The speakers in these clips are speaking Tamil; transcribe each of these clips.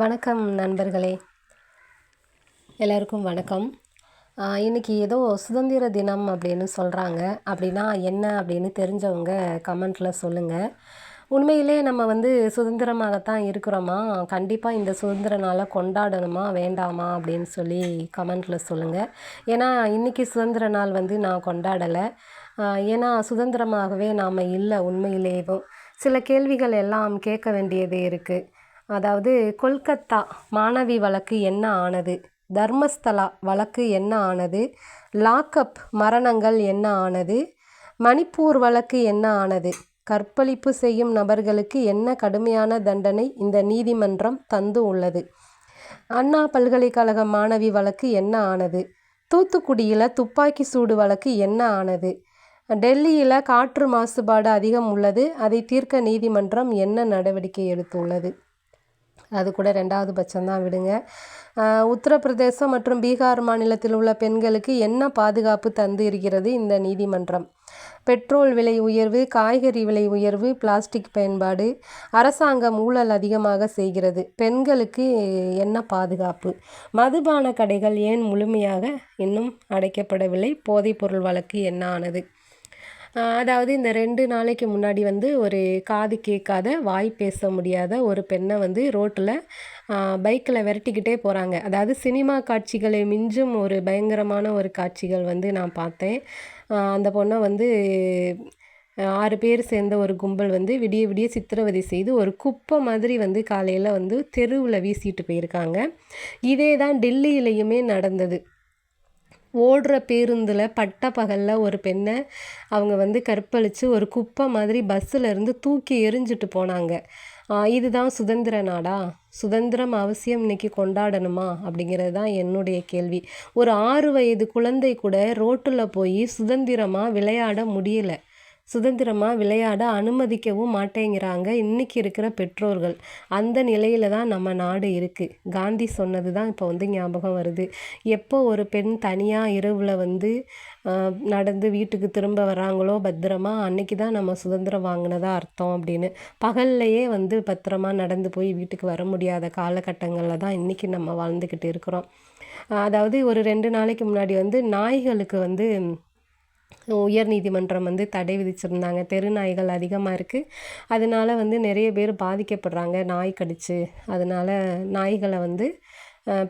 வணக்கம் நண்பர்களே. எல்லாருக்கும் வணக்கம். இன்றைக்கி ஏதோ சுதந்திர தினம் அப்படின்னு சொல்கிறாங்க அப்படின்னா என்ன அப்படின்னு தெரிஞ்சவங்க கமெண்ட்டில் சொல்லுங்கள் உண்மையிலே நம்ம வந்து சுதந்திரமாகத்தான் இருக்கிறோமா? கண்டிப்பாக இந்த சுதந்திர நாளை கொண்டாடணுமா வேண்டாமா அப்படின்னு சொல்லி கமெண்ட்டில் சொல்லுங்கள் ஏன்னா இன்றைக்கி சுதந்திர நாள் வந்து நான் கொண்டாடலை. ஏன்னா சுதந்திரமாகவே நாம் இல்லை உண்மையிலேயும் சில கேள்விகள் எல்லாம் கேட்க வேண்டியது இருக்குது அதாவது கொல்கத்தா மாணவி வழக்கு என்ன ஆனது? தர்மஸ்தலா வழக்கு என்ன ஆனது? லாக்அப் மரணங்கள் என்ன ஆனது? மணிப்பூர் வழக்கு என்ன ஆனது? கற்பழிப்பு செய்யும் நபர்களுக்கு என்ன கடுமையான தண்டனை இந்த நீதிமன்றம் தந்து உள்ளது? அண்ணா பல்கலைக்கழக மாணவி வழக்கு என்ன ஆனது? தூத்துக்குடியில் துப்பாக்கி சூடு வழக்கு என்ன ஆனது? டெல்லியில் காற்று மாசுபாடு அதிகம் உள்ளது அதை தீர்க்க நீதிமன்றம் என்ன நடவடிக்கை எடுத்துள்ளது? அது கூட ரெண்டாவது பட்சம்தான் விடுங்க. உத்தரப்பிரதேசம் மற்றும் பீகார் மாநிலத்தில் உள்ள பெண்களுக்கு என்ன பாதுகாப்பு தந்து இருக்கிறது இந்த நீதிமன்றம்? பெட்ரோல் விலை உயர்வு காய்கறி விலை உயர்வு பிளாஸ்டிக் பயன்பாடு அரசாங்கம் ஊழல் அதிகமாக செய்கிறது. பெண்களுக்கு என்ன பாதுகாப்பு? மதுபான கடைகள் ஏன் முழுமையாக இன்னும் அடைக்கப்படவில்லை? போதைப்பொருள் வழக்கு என்ன ஆனது? அதாவது இந்த ரெண்டு நாளைக்கு முன்னாடி வந்து ஒரு காது கேட்காத வாய் பேச முடியாத ஒரு பெண்ணை வந்து ரோட்டில் பைக்கில் விரட்டிக்கிட்டே போகிறாங்க அதாவது சினிமா காட்சிகளை மிஞ்சும் ஒரு பயங்கரமான ஒரு காட்சிகள் வந்து நான் பார்த்தேன். அந்த பொண்ணை வந்து ஆறு பேர் சேர்ந்த ஒரு கும்பல் வந்து விடிய விடிய சித்திரவதை செய்து ஒரு குப்பை மாதிரி வந்து காலையில் வந்து தெருவில் வீசிட்டு போயிருக்காங்க. இதே தான் டெல்லியிலையுமே நடந்தது. ஓடுற பேருந்தில் பட்ட பகலில் ஒரு பெண்ணை அவங்க வந்து கற்பழித்து ஒரு குப்பை மாதிரி பஸ்ஸில் இருந்து தூக்கி எரிஞ்சிட்டு போனாங்க. இதுதான் சுதந்திர நாடா? சுதந்திரம் அவசியம் இன்னைக்கு கொண்டாடணுமா? அப்படிங்கிறது தான் என்னுடைய கேள்வி. ஒரு ஆறு வயது குழந்தை கூட ரோட்டில் போய் சுதந்திரமாக விளையாட முடியலை. சுதந்திரமாக விளையாட அனுமதிக்கவும் மாட்டேங்கிறாங்க. இன்றைக்கி இருக்கிற பெற்றோர்கள். அந்த நிலையில் தான் நம்ம நாடு இருக்குது காந்தி சொன்னது தான் இப்போ வந்து ஞாபகம் வருது. எப்போ ஒரு பெண் தனியாக இரவில் வந்து நடந்து வீட்டுக்கு திரும்ப வராங்களோ பத்திரமா அன்னைக்கு தான் நம்ம சுதந்திரம் வாங்கினதா அர்த்தம் அப்படின்னு. பகல்லையே வந்து பத்திரமா நடந்து போய் வீட்டுக்கு வர முடியாத காலகட்டங்களில் தான் இன்றைக்கி நம்ம வாழ்ந்துக்கிட்டு இருக்கிறோம். அதாவது ஒரு ரெண்டு நாளைக்கு முன்னாடி வந்து நாய்களுக்கு வந்து உயர் நீதிமன்றம் வந்து தடை விதிச்சிருந்தாங்க. தெரு நாய்கள் அதிகமாக இருக்குது அதனால வந்து நிறைய பேர் பாதிக்கப்படுறாங்க. நாய் கடிச்சு. அதனால நாய்களை வந்து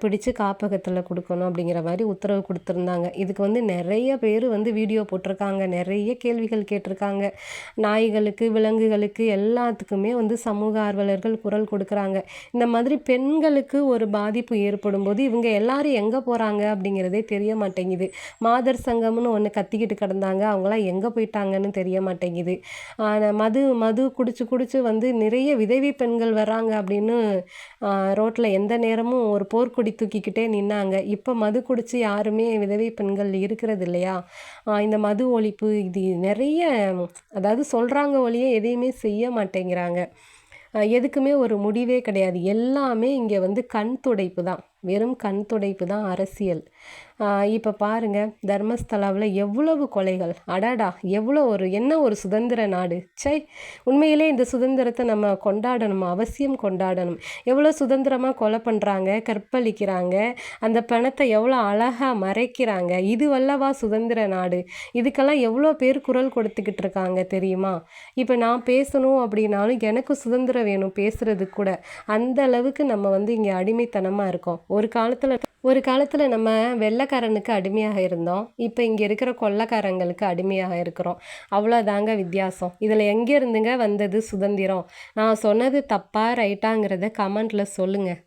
பிடிச்சு காப்பகத்தில் கொடுக்கணும் அப்படிங்கிற மாதிரி உத்தரவு கொடுத்துருந்தாங்க. இதுக்கு வந்து நிறைய பேர் வந்து வீடியோ போட்டிருக்காங்க. நிறைய கேள்விகள் கேட்டிருக்காங்க. நாய்களுக்கு விலங்குகளுக்கு எல்லாத்துக்குமே வந்து சமூக ஆர்வலர்கள் குரல் கொடுக்குறாங்க. இந்த மாதிரி பெண்களுக்கு ஒரு பாதிப்பு ஏற்படும் போது இவங்க எல்லாரும் எங்கே போகிறாங்க அப்படிங்கிறதே தெரிய மாட்டேங்குது. மாதர் சங்கம்னு ஒன்று கத்திக்கிட்டு கிடந்தாங்க. அவங்களாம் எங்கே போயிட்டாங்கன்னு தெரிய மாட்டேங்குது. மது மது குடிச்சு குடிச்சு வந்து நிறைய விதவி பெண்கள் வராங்க அப்படின்னு ரோட்டில் எந்த நேரமும் ஒரு போர் போர்க்கொடி தூக்கிக்கிட்டே நின்னாங்க. இப்போ மது குடித்து யாருமே விதவை பெண்கள் இருக்கிறது இல்லையா? இந்த மது ஒழிப்பு இது நிறைய அதாவது சொல்கிறாங்க ஒழிய எதையுமே செய்ய மாட்டேங்கிறாங்க. எதுக்குமே ஒரு முடிவே கிடையாது. எல்லாமே இங்கே வந்து கண் துடைப்பு தான். வெறும் கண் துடைப்பு தான் அரசியல். இப்போ பாருங்கள் தர்மஸ்தலாவில் எவ்வளவு கொலைகள்? அடாடா எவ்வளோ ஒரு என்ன ஒரு சுதந்திர நாடு? சை உண்மையிலே இந்த சுதந்திரத்தை நம்ம கொண்டாடணும் அவசியம் கொண்டாடணும். எவ்வளோ சுதந்திரமாக கொலை பண்ணுறாங்க கற்பழிக்கிறாங்க அந்த பணத்தை எவ்வளோ அழகாக மறைக்கிறாங்க இது வல்லவா சுதந்திர நாடு? இதுக்கெல்லாம் எவ்வளோ பேர் குரல் கொடுத்துக்கிட்டு இருக்காங்க தெரியுமா? இப்போ நான் பேசணும் அப்படின்னாலும் எனக்கு சுதந்திரம் வேணும் பேசுறது கூட. அந்த அளவுக்கு நம்ம வந்து இங்கே அடிமைத்தனமாக இருக்கோம். ஒரு காலத்தில் ஒரு காலத்தில் நம்ம வெள்ளைக்காரனுக்கு அடிமையாக இருந்தோம். இப்போ இங்கே இருக்கிற கொள்ளக்காரங்களுக்கு அடிமையாக இருக்கிறோம். அவ்வளோதாங்க வித்தியாசம். இதில் எங்கே இருந்துங்க வந்தது சுதந்திரம்? நான் சொன்னது தப்பாக ரைட்டாங்கிறத கமெண்ட்டில் சொல்லுங்கள்